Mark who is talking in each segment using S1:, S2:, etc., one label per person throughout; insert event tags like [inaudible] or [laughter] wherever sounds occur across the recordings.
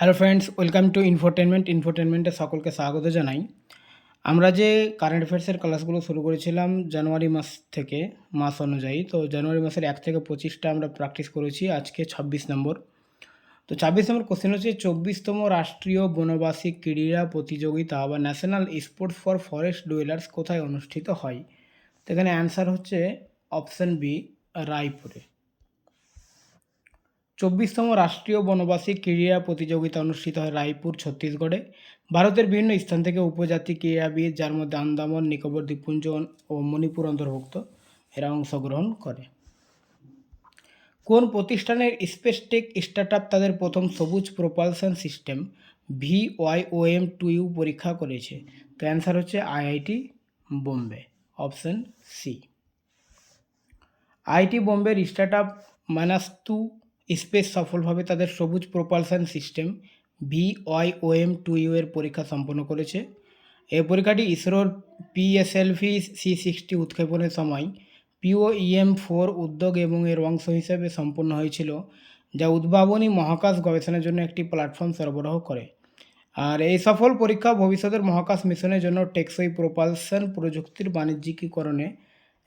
S1: Hello friends, welcome to infotainment. ইনফোটেনমেন্টে সকলকে স্বাগত জানাই। আমরা যে কারেন্ট অ্যাফেয়ার্সের ক্লাসগুলো শুরু করেছিলাম জানুয়ারি মাস থেকে, মাস অনুযায়ী, তো জানুয়ারি মাসের এক থেকে পঁচিশটা আমরা প্র্যাকটিস করেছি, আজকে ছাব্বিশ নম্বর। তো ছাব্বিশ নম্বর কোশ্চেন হচ্ছে, চব্বিশতম রাষ্ট্রীয় বনবাসী ক্রীড়া প্রতিযোগিতা বা national sports for forest dwellers কোথায় অনুষ্ঠিত হয়? তো এখানে অ্যান্সার হচ্ছে অপশন বি রায়পুরে। চব্বিশতম রাষ্ট্রীয় বনবাসী ক্রীড়া প্রতিযোগিতা অনুষ্ঠিত হয় রায়পুর, ছত্তিশগড়ে। ভারতের বিভিন্ন স্থান থেকে উপজাতি ক্রীড়াবিদ যার মধ্যে আন্দামান, নিকোবর, দ্বীপপুঞ্জ ও মণিপুর অন্তর্ভুক্ত। এরা অংশগ্রহণ করে। কোন প্রতিষ্ঠানের স্পেসটেক স্টার্টআপ তাদের প্রথম সবুজ propulsion system V Y O M two U পরীক্ষা করেছে? তো অ্যান্সার হচ্ছে IIT Bombay, option C. IT বোম্বের স্টার্টআপ মানাস্তু স্পেস সফলভাবে তাদের সবুজ propulsion system V Y O M two U এর পরীক্ষা সম্পন্ন করেছে। এই পরীক্ষাটি ইসরোর পিএসএলভি সি সিক্সটি উৎক্ষেপণের সময় পিও ইএম ফোর উদ্যোগ এবং এর অংশ হিসেবে সম্পন্ন হয়েছিল, যা উদ্ভাবনী মহাকাশ গবেষণার জন্য একটি প্ল্যাটফর্ম সরবরাহ করে। আর এই সফল পরীক্ষা ভবিষ্যতের মহাকাশ মিশনের জন্য টেকসই প্রোপালশন প্রযুক্তির বাণিজ্যিকীকরণে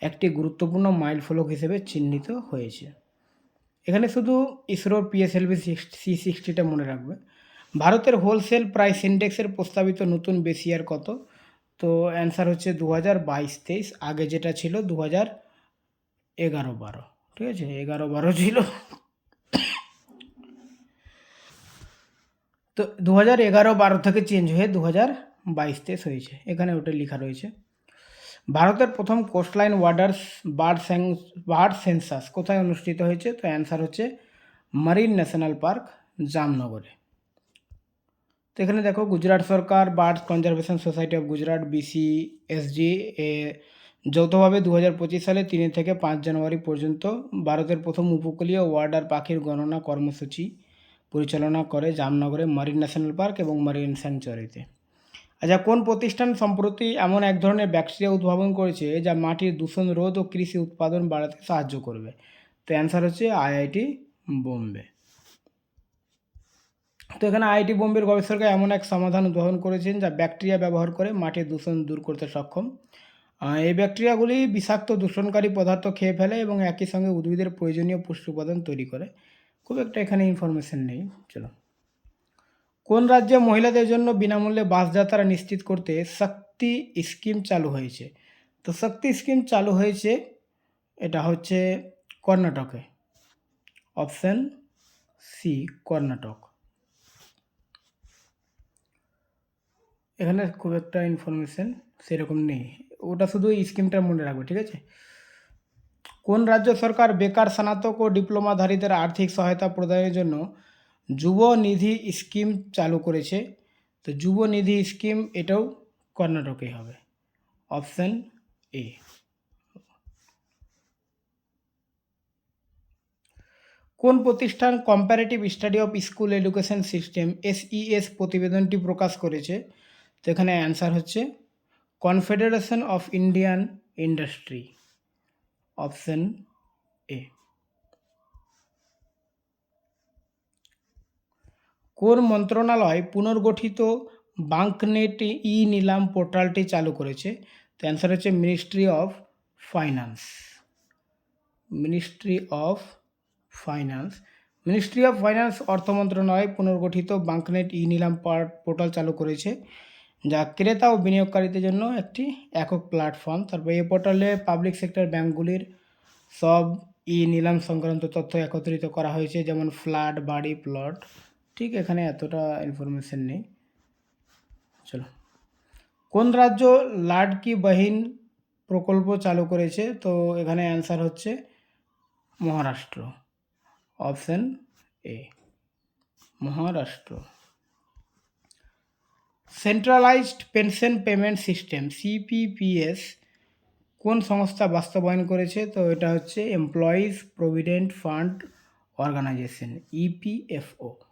S1: একটি গুরুত্বপূর্ণ মাইলফলক হিসেবে চিহ্নিত হয়েছে। এখানে শুধু ইসরোর পিএসএলভি সি সিক্সটিটা মনে রাখবে। ভারতের হোলসেল প্রাইস ইন্ডেক্সের প্রস্তাবিত নতুন বেসিয়ার কত? তো অ্যান্সার হচ্ছে দু হাজার বাইশ তেইশ, আগে যেটা ছিল দু হাজার এগারো বারো। ঠিক আছে? এগারো বারো ছিল। তো দু হাজার এগারো বারো থেকে চেঞ্জ হয়ে দু হাজার বাইশ তেইশ হয়েছে। এখানে ওটা লেখা রয়েছে। ভারতের প্রথম কোস্টলাইন ওয়াটার্স বার্ড স্যাং বার্ড সেন্সাস কোথায় অনুষ্ঠিত হয়েছে? তো অ্যান্সার হচ্ছে মারিন ন্যাশনাল পার্ক, জামনগরে। তো এখানে দেখো, গুজরাট সরকার bird conservation society of Gujarat BC SG এ যৌথভাবে দু হাজার পঁচিশ সালে তিন থেকে পাঁচ জানুয়ারি পর্যন্ত ভারতের প্রথম উপকূলীয় ওয়ার্ডার পাখির গণনা কর্মসূচি পরিচালনা করে জামনগরে মারিন ন্যাশনাল পার্ক এবং মারিন স্যাংচুয়ারিতে। আচ্ছা কোন প্রতিষ্ঠান সম্প্রতি এমন এক ধরনের ব্যাকটেরিয়া উদ্ভাবন করেছে যা মাটির দূষণ রোধ ও কৃষি উৎপাদন বাড়াতে সাহায্য করবে? তো অ্যান্সার হচ্ছে আইআইটি বোম্বে। তো এখানে আইআইটি বোম্বের গবেষকরা এমন এক সমাধান উদ্ভাবন করেছেন যা ব্যাকটেরিয়া ব্যবহার করে মাটির দূষণ দূর করতে সক্ষম। এই ব্যাকটেরিয়াগুলি বিষাক্ত দূষণকারী পদার্থ খেয়ে ফেলে এবং একই সঙ্গে উদ্ভিদের প্রয়োজনীয় পুষ্টি উপাদান তৈরি করে। খুব একটা এখানে ইনফরমেশন নেই। চলো। কোন রাজ্যে মহিলাদের জন্য বিনামূল্যে বাস যাত্রা নিশ্চিত করতে শক্তি স্কিম চালু হয়েছে? তো শক্তি স্কিম চালু হয়েছে, এটা হচ্ছে কর্ণাটকে। Option C, Karnataka. এখানে খুব একটা ইনফরমেশন সেরকম নেই। ওটা শুধু স্কিমটা মনে রাখবে, ঠিক আছে? কোন রাজ্য সরকার বেকার স্নাতক ও ডিপ্লোমাধারীদের আর্থিক সহায়তা প্রদানের জন্য যুব নিধি স্কিম চালু করেছে। তো যুব নিধি স্কিম এটাও কর্ণাটকে হবে। Option A. কোন প্রতিষ্ঠান comparative study of school education system SES প্রতিবেদনটি প্রকাশ করেছে? তো এখানে অ্যান্সার হচ্ছে confederation of Indian industry option A. কোন মন্ত্রণালয় পুনর্গঠিত বাঙ্কনেট ই নিলাম পোর্টালটি চালু করেছে। তো অ্যান্সার হচ্ছে ministry of finance ministry of finance ministry of finance অর্থ মন্ত্রণালয় পুনর্গঠিত বাঙ্কনেট ই নিলাম পোর্টাল চালু করেছে, যা ক্রেতা ও বিনিয়োগকারীদের জন্য একটি একক প্ল্যাটফর্ম তারপর এই পোর্টালে পাবলিক সেক্টর ব্যাঙ্কগুলির সব ই নিলাম সংক্রান্ত তথ্য একত্রিত করা হয়েছে, যেমন ফ্ল্যাট বাড়ি, প্লট। ঠিক এখানে এতটা ইনফরমেশন নেই। চলো। কোন রাজ্য লাডকি বাহিন প্রকল্প চালু করেছে? তো এখানে অ্যান্সার হচ্ছে Maharashtra. Option A Maharashtra. Centralised pension payment system CPPS কোন সংস্থা বাস্তবায়ন করেছে? তো এটা হচ্ছে employees provident fund organisation EPFO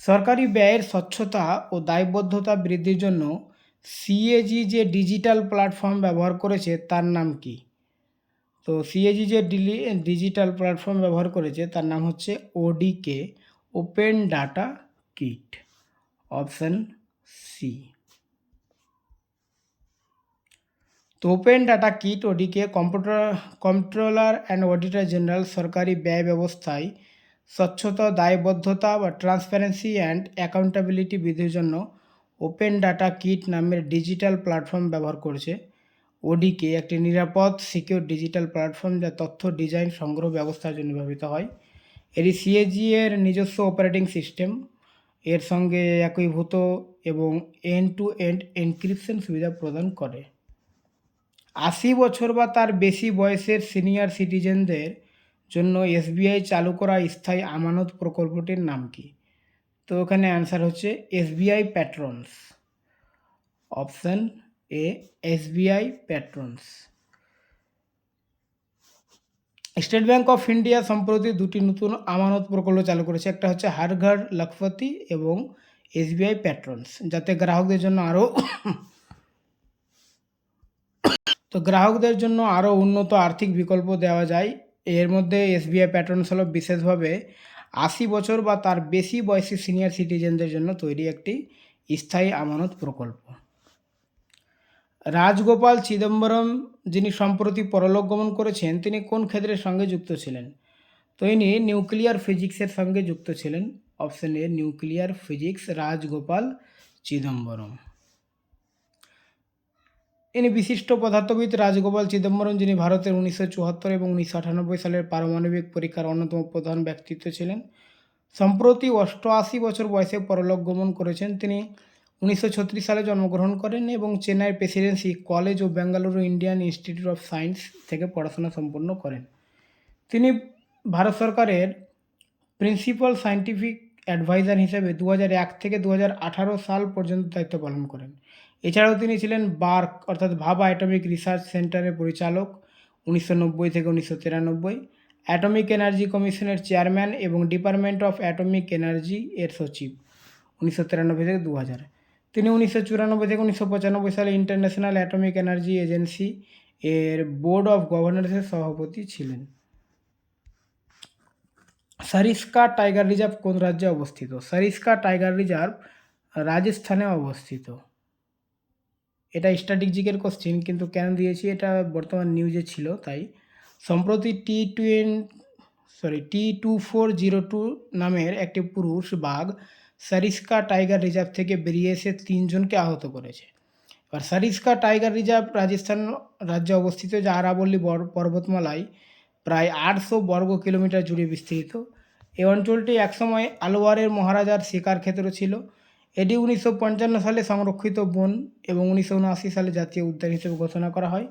S1: সরকারি ব্যয়ের স্বচ্ছতা ও দায়বদ্ধতা বৃদ্ধির জন্য সিএজি যে ডিজিটাল প্ল্যাটফর্ম ব্যবহার করেছে, তার নাম কি? তো সিএজি যে ডিজিটাল প্ল্যাটফর্ম ব্যবহার করেছে, তার নাম হচ্ছে ODK open data kit option C তো open data kit ODK computer controller and auditor general সরকারি ব্যয় ব্যবস্থায় স্বচ্ছতা, দায়বদ্ধতা বা ট্রান্সপারেন্সি অ্যান্ড অ্যাকাউন্টেবিলিটি বৃদ্ধির জন্য ওপেন ডাটা কিট নামের ডিজিটাল প্ল্যাটফর্ম ব্যবহার করছে। ওডিকে একটি নিরাপদ সিকিউর ডিজিটাল প্ল্যাটফর্ম যা তথ্য ডিজাইন সংগ্রহ ব্যবস্থার জন্য ব্যবহৃত হয়। এটি সিএজি এর নিজস্ব অপারেটিং সিস্টেম এর সঙ্গে একীভূত এবং এন্ড টু এন্ড এনক্রিপশন সুবিধা প্রদান করে। আশি বছর বা তার বেশি বয়সের সিনিয়র সিটিজেনদের জন্য এসবিআই চালু করা স্থায়ী আমানত প্রকল্পটির নাম কি? তো ওখানে অ্যান্সার হচ্ছে SBI patrons option A SBI patrons state bank of India সম্প্রতি দুটি নতুন আমানত প্রকল্প চালু করেছে। একটা হচ্ছে হারঘর, লখপতি এবং এসবিআই প্যাট্রনস যাতে গ্রাহকদের জন্য আরও [coughs] তো গ্রাহকদের জন্য আরও উন্নত আর্থিক বিকল্প দেওয়া যায় এর মধ্যে এসবিআই প্যাট্রনস হলো বিশেষভাবে আশি বছর বা তার বেশি বয়সী সিনিয়র সিটিজেনদের জন্য তৈরি একটি স্থায়ী আমানত প্রকল্প। রাজগোপাল চিদম্বরম যিনি সম্প্রতি পরলোক গমন করেছেন, তিনি কোন ক্ষেত্রের সঙ্গে যুক্ত ছিলেন? তো ইনি নিউক্লিয়ার ফিজিক্সের সঙ্গে যুক্ত ছিলেন option A nuclear physics Rajagopal Chidambaram. ইনি বিশিষ্ট পদার্থবিদ রাজগোপাল চিদম্বরম, যিনি ভারতের উনিশশো চুয়াত্তর এবং উনিশশো আটানব্বই সালের পারমাণবিক পরীক্ষার অন্যতম প্রধান ব্যক্তিত্ব ছিলেন। সম্প্রতি অষ্টআশি বছর বয়সে পরলোক গমন করেছেন। তিনি উনিশশো ছত্রিশ সালে জন্মগ্রহণ করেন এবং চেন্নাইয়ের presidency college O Bengaluru Indian institute of science থেকে পড়াশোনা সম্পন্ন করেন। তিনি ভারত সরকারের প্রিন্সিপাল সায়েন্টিফিক অ্যাডভাইজার হিসেবে দু এক থেকে দু হাজার আঠারো সাল পর্যন্ত দায়িত্ব পালন করেন। এছাড়াও তিনি ছিলেন বার্ক, অর্থাৎ ভাবা অ্যাটমিক রিসার্চ সেন্টারের পরিচালক উনিশশো নব্বই থেকে উনিশশো তিরানব্বই। অ্যাটমিক এনার্জি কমিশনের চেয়ারম্যান এবং ডিপার্টমেন্ট অফ অ্যাটমিক এনার্জি এর সচিব উনিশশো তিরানব্বই থেকে দু তিনি উনিশশো চুরানব্বই থেকে উনিশশো পঁচানব্বই সালে ইন্টারন্যাশনাল অ্যাটমিক এনার্জি এজেন্সি এর বোর্ড অফ গভর্নর্সের সভাপতি ছিলেন। সারিস্কা টাইগার রিজার্ভ কোন রাজ্যে অবস্থিত? সারিস্কা টাইগার রিজার্ভ রাজস্থানে অবস্থিত। এটা স্ট্র্যাটেজিকের কোশ্চেন কিন্তু কেন দিয়েছি? এটা বর্তমান নিউজে ছিল, তাই। সম্প্রতি T Twain sorry T two four zero two নামের একটি পুরুষ বাঘ সারিস্কা টাইগার রিজার্ভ থেকে বেরিয়ে এসে তিনজনকে আহত করেছে। এবার সারিস্কা টাইগার রিজার্ভ রাজস্থান রাজ্যে অবস্থিত, যা আরাবল্লী পর্বতমালায় প্রায় আটশো বর্গ কিলোমিটার জুড়ে বিস্তৃত। এই অঞ্চলটি একসময় আলোয়ারের মহারাজার শিকার ক্ষেত্র ছিল। এটি উনিশশো পঞ্চান্ন সালে সংরক্ষিত বন এবং উনিশশো উনআশি সালে জাতীয় উদ্যান হিসেবে ঘোষণা করা হয়।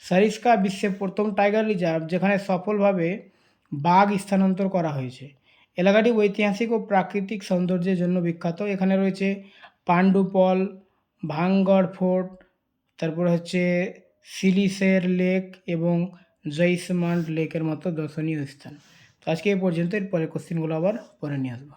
S1: সারিস্কা বিশ্বের প্রথম টাইগার রিজার্ভ, যেখানে সফলভাবে বাঘ স্থানান্তর করা হয়েছে। এলাকাটি ঐতিহাসিক ও প্রাকৃতিক সৌন্দর্যের জন্য বিখ্যাত। এখানে রয়েছে পাণ্ডুপল ভাঙ্গড় ফোর্ট, তারপর হচ্ছে সিলিসের লেক এবং জয়সমান্ড লেকের মতো দর্শনীয় স্থান। তো আজকে এই পর্যন্ত এরপরে কোশ্চেনগুলো আবার পরে নিয়ে আসব।